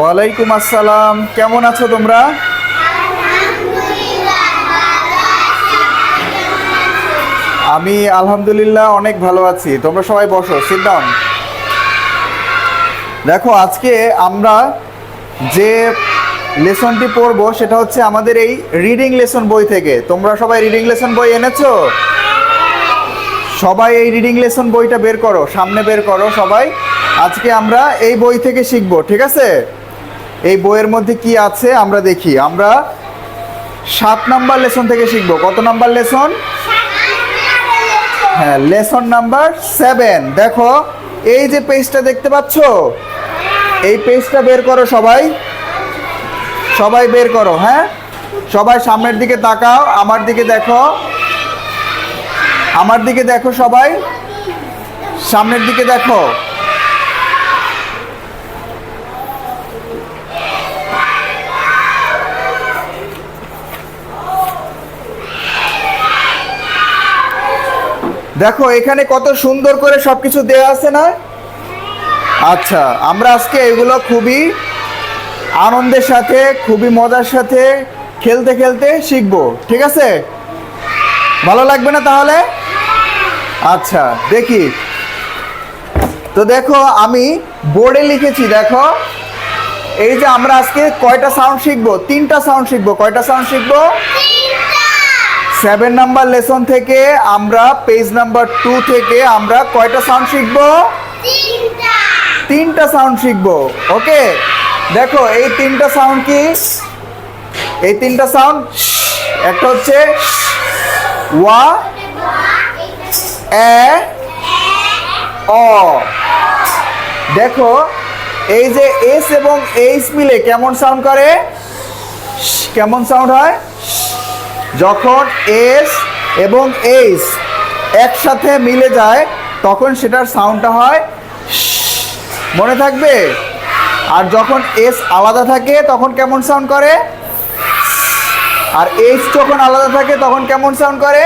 ওয়ালাইকুম আসসালাম। কেমন আছো তোমরা? আমি আলহামদুলিল্লাহ অনেক ভালো আছি। তোমরা সবাই বসো সিট দেখো, আজকে আমরা যে লেসনটি পড়ব সেটা হচ্ছে আমাদের এই রিডিং লেসন বই থেকে। তোমরা সবাই রিডিং লেসন বই এনেছো? সবাই এই রিডিং লেসন বইটা বের করো, সামনে বের করো সবাই। আজকে আমরা এই বই থেকে শিখব, ঠিক আছে? এই বইয়ের মধ্যে কি আছে? আমরা দেখি। আমরা সাত নাম্বার লেসন থেকে শিখব। কত নাম্বার লেসন? হ্যাঁ লেসন নাম্বার সেভেন। দেখো, এই যে পেজটা দেখতে পাচ্ছ? এই পেজটা বের করো সবাই। সবাই বের করো হ্যাঁ? সবাই সামনের দিকে তাকাও, আমার দিকে দেখো। আমার দিকে দেখো সবাই। সামনের দিকে দেখো। দেখো, এখানে কত সুন্দর করে সবকিছু দেওয়া আছে না? আচ্ছা আমরা আজকে এগুলো খুবই আনন্দের সাথে, খুবই মজার সাথে খেলতে খেলতে শিখব, ঠিক আছে? ভালো লাগবে না তাহলে? আচ্ছা দেখি। তো দেখো, আমি বোর্ডে লিখেছি, দেখো। এই যে আমরা আজকে কয়টা সাউন্ড শিখব? তিনটা সাউন্ড শিখব। কয়টা সাউন্ড শিখব? সেভেন নাম্বার লেসন থেকে আমরা পেজ নাম্বার টু থেকে আমরা কয়টা সাউন্ড শিখব? তিনটা। সাউন্ড শিখব ওকে দেখো এই তিনটা সাউন্ড কি? এই তিনটা সাউন্ড একটা হচ্ছে ওয়া এ অ। দেখো এই যে এস এবং এইচ মিলে কেমন সাউন্ড করে? কেমন সাউন্ড হয়? যখন এস এবং এইচ একসাথে মিলে যায়, তখন সেটার সাউন্ডটা হয় মনে থাকবে আর যখন এস আলাদা থাকে তখন কেমন সাউন্ড করে আর এইচ যখন আলাদা থাকে তখন কেমন সাউন্ড করে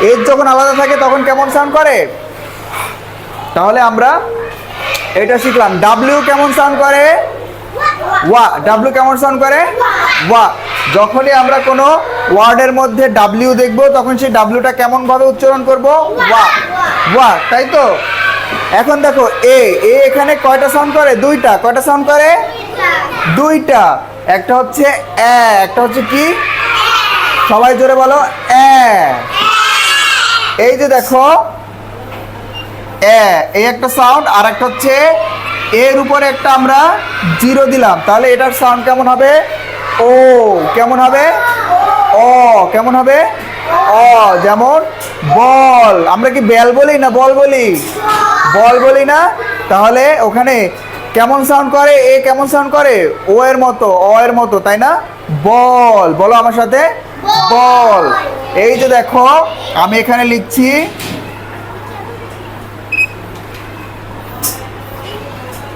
এইচ যখন আলাদা থাকে তখন কেমন সাউন্ড করে তাহলে আমরা এটা শিখলাম ডাব্লিউ কেমন সাউন্ড করে ওয়া ডাব্লিউ কেমন সাউন্ড করে ওয়া যখনই আমরা কোনো ওয়ার্ডের মধ্যে ডাব্লিউ দেখব, তখন সেই ডাব্লিউটা কেমন ভাবে উচ্চারণ করব? ওয়া। ওয়া, তাই তো? এখন দেখো, এ এ এখানে কয়টা সাউন্ড করে? দুইটা। কয়টা সাউন্ড করে? দুইটা। একটা হচ্ছে এ একটা হচ্ছে কি? সবাই জোরে বলো এ এই যে দেখো এ এই একটা সাউন্ড আর একটা হচ্ছে এর উপরে একটা আমরা জিরো দিলাম। তাহলে এটার সাউন্ড কেমন হবে? ও, কেমন হবে? অ, কেমন হবে? অ, যেমন বল। আমরা কি বেল বলি না বল বলি? বল বলি না? তাহলে ওখানে কেমন সাউন্ড করে? এ কেমন সাউন্ড করে? ও এর মতো, অ এর মতো, তাই না? বল। বলো আমার সাথে? বল। এই যে দেখো, আমি এখানে লিখছি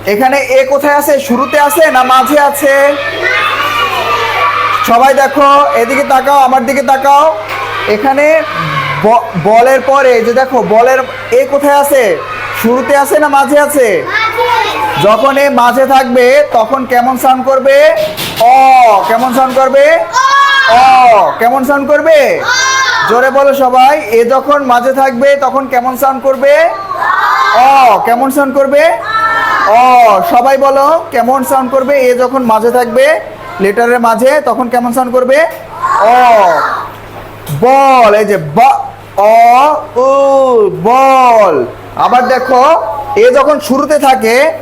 এখানে এ কোথায় আছে? শুরুতে আছে না মাঝে আছে? সবাই দেখো, এদিকে তাকাও, আমার দিকে তাকাও। এখানে বলের পরে যে দেখো, বলের এ কোথায় আছে? শুরুতে আছে না মাঝে আছে? যখন এ মাঝে থাকবে, তখন কেমন সাউন্ড করবে? অ, কেমন সাউন্ড করবে? অ, কেমন সাউন্ড করবে? জোরে বলো সবাই, এ যখন মাঝে থাকবে, তখন কেমন সাউন্ড করবে? অ, কেমন সাউন্ড করবে? অ, সবাই বলো, কেমন সাউন্ড করবে? এ যখন মাঝে থাকবে লেটারের মাঝে তখন কেমন সাউন্ড করবে? অ, বল, এই যে ব, অ, উ, বল। আবার দেখো, এ যখন শুরুতে থাকে,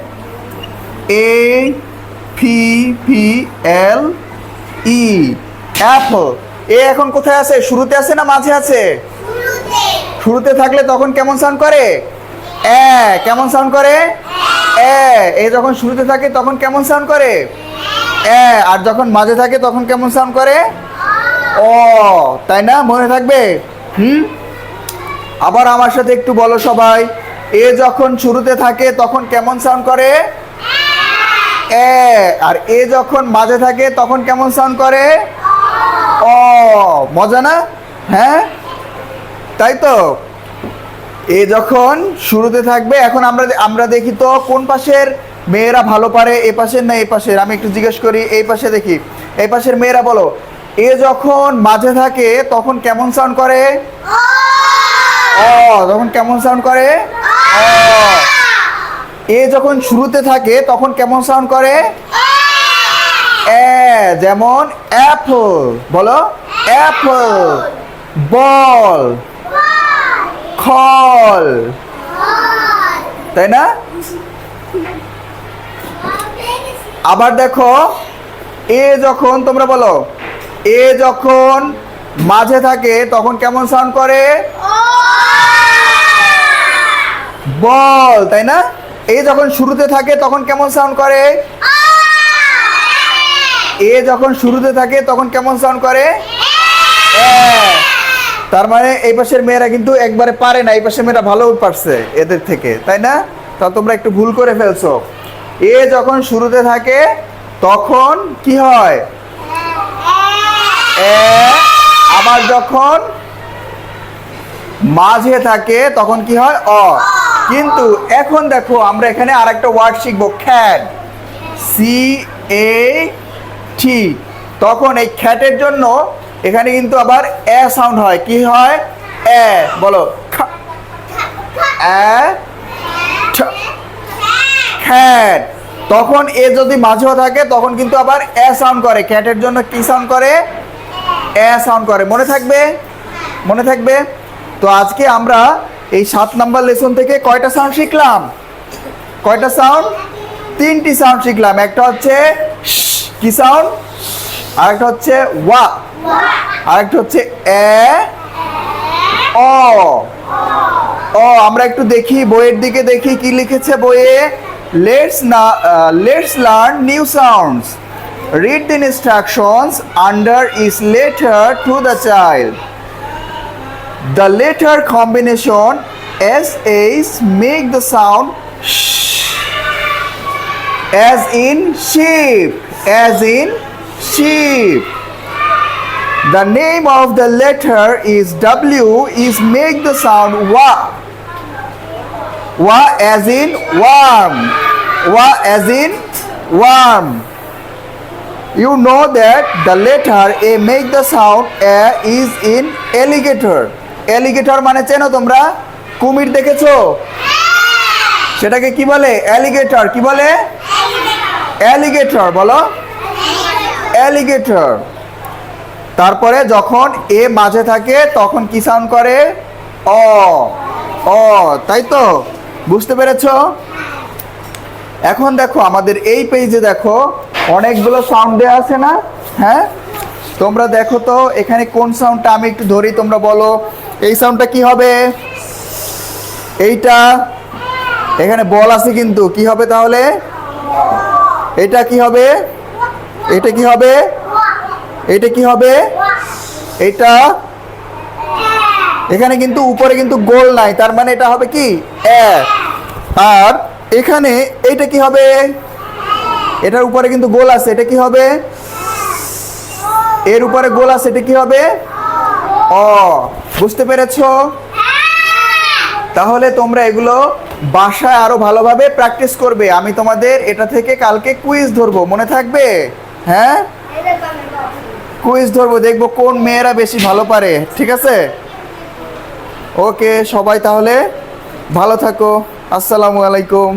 A P P L, E apple A এখন কোথায় আছে? শুরুতে আছে না মাঝে আছে? শুরুতে থাকলে তখন কেমন সাউন্ড করে? এ, কেমন সাউন্ড করে? এ এ যখন শুরুতে থাকে তখন কেমন সাউন্ড করে? আর যখন মাঝে থাকে, তখন কেমন সাউন্ড করে? ও, তাই না? মনে থাকবে? হুম? আবার আমার সাথে একটু বলো সবাই। এ যখন শুরুতে থাকে, তখন কেমন সাউন্ড করে? এ, আর এ যখন মাঝে থাকে, তখন কেমন সাউন্ড করে? ও, মজা না? হ্যাঁ? তাই তো? এ যখন শুরুতে থাকবে, এখন আমরা আমরা দেখি তো কোন পাশের মেয়েরা ভালো পারে এ পাশের না এই পাশের? আমি একটু জিজ্ঞেস করি এই পাশে দেখি। এই পাশের মেয়েরা বলো এ যখন মাঝে থাকে তখন কেমন সাউন্ড করে? অ তখন কেমন সাউন্ড করে? এ যখন শুরুতে থাকে তখন কেমন সাউন্ড করে? এ। যেমন অ্যাপল বলো অ্যাপল বল খল। তাই না? আবার দেখো, এ যখন, তোমরা বলো, এ যখন মাঝে থাকে, তখন কেমন সাউন্ড করে? বল, তাই না? এ যখন শুরুতে থাকে, তখন কেমন সাউন্ড করে? এ যখন শুরুতে থাকে, তখন কেমন সাউন্ড করে। তার মানে এই পাশের মেয়েরা কিন্তু একবারে পারে না, এই পাশের মেয়েরা ভালো পারছে এদের থেকে, তাই না? তা তোমরা একটু ভুল করে ফেলছো। এ যখন শুরুতে থাকে, তখন কি হয়? আবার যখন মাঝে থাকে, তখন কি হয়? অ। কিন্তু এখন দেখো, আমরা এখানে আরেকটা ওয়ার্ড শিখব, খ্যাট। সি এ টি তখন এই খ্যাটের জন্য এখানে কিন্তু আবার এ সাউন্ড হয়। কি হয়? এ। বলো খ্যাট। তখন এ যদি মাঝেও থাকে, তখন কিন্তু আবার এ সাউন্ড করে। ক্যাটের জন্য কি সাউন্ড করে? এ সাউন্ড করে। মনে থাকবে? মনে থাকবে? তো আজকে আমরা এই সাত নাম্বার লেসন থেকে কয়টা সাউন্ড শিখলাম? কয়টা সাউন্ড তিনটি সাউন্ড শিখলাম। একটা হচ্ছে কি সাউন্ড আরেকটা হচ্ছে ওয়া। আরেকটা হচ্ছে এ, অ। ও আমরা একটু দেখি, বইয়ের দিকে দেখি কি লিখেছে বইয়ে। Let's, now, uh, let's learn new sounds. Read the instructions under each letter to the child. The letter combination SH make the sound sh as in sheep, as in sheep. The name of the letter is W is make the sound wa Wa as in worm. Wa as in worm. You know that the letter A make the sound A is in alligator. Alligator মানে চেনো তোমরা কুমির দেখেছ সেটাকে কি বলে alligator কি বলে অ্যালিগেটর বলো অ্যালিগেটর তারপরে যখন এ মাঝে থাকে তখন কি সাউন্ড করে অ অ তাই তো বুঝতে পেরেছ? এখন দেখো, আমাদের এই পেজে দেখো, অনেকগুলো সাউন্ড দেওয়া আছে না? হ্যাঁ? তোমরা দেখো তো, এখানে কোন সাউন্ডটা আমি একটু ধরি, তোমরা বলো। এই সাউন্ডটা কি হবে? এইটা, এখানে বল আছে কিন্তু, কি হবে তাহলে? এটা কি হবে? এটা কি হবে? এটা কি হবে? এটা এখানে কিন্তু উপরে কিন্তু গোল নাই তার মানে এটা হবে কি? এ আর এখানে এইটা কি হবে? এটার উপরে কিন্তু গোল আছে এটা কি হবে? এর উপরে গোল আছে এটা কি হবে? অ। বুঝতে পেরেছ? তাহলে তোমরা এগুলো বাসায় আরও ভালোভাবে প্র্যাকটিস করবে। আমি তোমাদের এটা থেকে কালকে কুইজ ধরবো মনে থাকবে? হ্যাঁ? কুইজ ধরবো দেখব কোন মেয়েরা বেশি ভালো পারে ঠিক আছে? ওকে সবাই তাহলে ভালো থাকো। আসসালামু আলাইকুম।